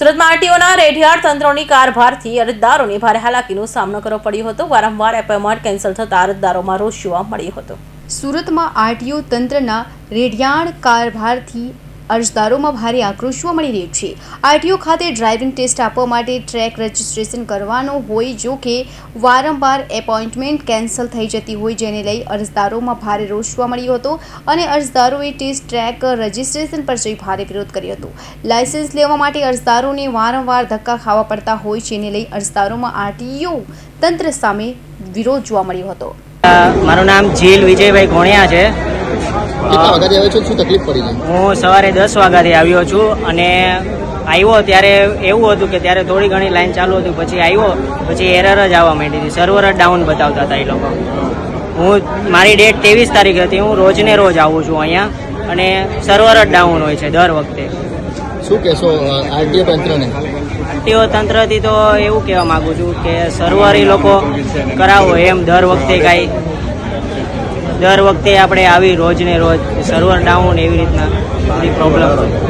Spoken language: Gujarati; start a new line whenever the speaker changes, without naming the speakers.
સુરતમાં આરટીઓના રેઢિયાળ તંત્રોની કારભારથી અરજદારોને ભારે હાલાકીનો સામનો કરવો પડ્યો હતો. વારંવાર એપોઇન્ટમેન્ટ કેન્સલ થતા અરજદારોમાં રોષ જોવા મળ્યો હતો.
સુરતમાં આરટીઓ તંત્રના રેઢિયાળ કારભારથી અરજદારોમાં ભારે આક્રોશ જોવા મળી રહ્યો છે. આરટીઓ ખાતે ડ્રાઇવિંગ ટેસ્ટ આપવા માટે ટ્રેક રજિસ્ટ્રેશન કરવાનું હોય જો કે વારંવાર એપોઇન્ટમેન્ટ કેન્સલ થઈ જતી હોય જેને લઈ અરજદારોમાં ભારે રોષ જોવા મળ્યો હતો અને અરજદારોએ ટેસ્ટ ટ્રેક રજિસ્ટ્રેશન પર જઈ ભારે વિરોધ કર્યો હતો. લાયસન્સ લેવા માટે અરજદારોને વારંવાર ધક્કા ખાવા પડતા હોય જેને લઈ અરજદારોમાં આરટીઓ તંત્ર સામે વિરોધ જોવા મળ્યો હતો.
મારું નામ જીલ વિજયભાઈ ઘોણિયા છે.
કેટલા વાગ્યાથી આવે છે? શું તકલીફ પડી છે?
હું સવારે દસ વાગ્યાથી આવ્યો છું અને આવ્યો ત્યારે એવું હતું કે ત્યારે થોડી ઘણી લાઈન ચાલુ હતી પછી આવ્યો પછી એરર જ આવવા માંડી હતી. સર્વર જ ડાઉન બતાવતા હતા એ લોકો. હું મારી ડેટ ત્રેવીસ તારીખ હતી. હું રોજને રોજ આવું છું અહીંયા અને સર્વર જ ડાઉન હોય છે દર વખતે.
શું કહેશો આરટીઓ તંત્રને?
આરટીઓ તંત્રથી તો એવું કહેવા માંગુ છું કે સર્વર એ લોકો કરાવો એમ દર વખતે કાંઈ દર વખતે આપણે આવી રોજ ને રોજ સર્વર ડાઉન એવી રીતના પ્રોબ્લેમ